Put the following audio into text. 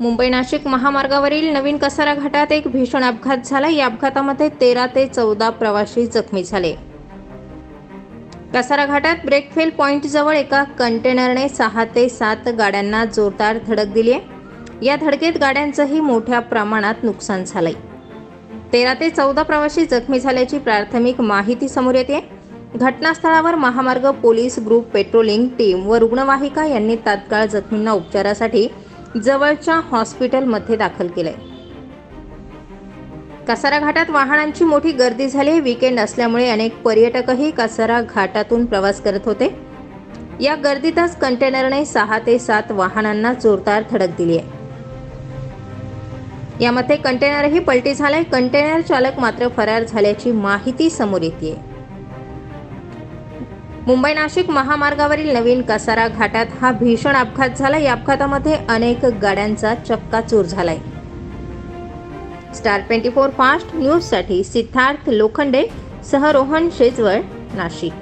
मुंबई नाशिक महामार्गावरील नवीन कसारा घाटात एक भीषण अपघात झाला. या अपघातामध्ये तेरा ते चौदा प्रवासी जखमी झाले. कसारा घाटात ब्रेकफेल पॉइंट जवळ एका कंटेनरने सहा ते सात गाड्यांना जोरदार धडक दिली आहे. या धडकेत गाड्यांचंही मोठ्या प्रमाणात नुकसान झालंय. तेरा ते चौदा प्रवाशी जखमी झाल्याची प्राथमिक माहिती समोर येते. घटनास्थळावर महामार्ग पोलीस ग्रुप पेट्रोलिंग टीम व रुग्णवाहिका यांनी तात्काळ जखमींना उपचारासाठी जवळच्या हॉस्पिटलमध्ये दाखल केलंय. कसारा घाटात वाहनांची मोठी गर्दी झाली. विकेंड असल्यामुळे अनेक पर्यटकही कसारा घाटातून प्रवास करत होते. या गर्दीतच कंटेनरने सहा ते सात वाहनांना जोरदार धडक दिली आहे. यामध्ये कंटेनरही पलटी झालाय. कंटेनर चालक मात्र फरार झाल्याची माहिती समोर येते मुंबई नाशिक महामार्गावरील नवीन कसारा घाटात हा भीषण अपघात झाला. या अपघातामध्ये अनेक गाड्यांचा चक्काचूर झालाय. स्टार ट्वेंटी फोर फास्ट न्यूजसाठी सिद्धार्थ लोखंडे सह रोहन शेजवळ नाशिक.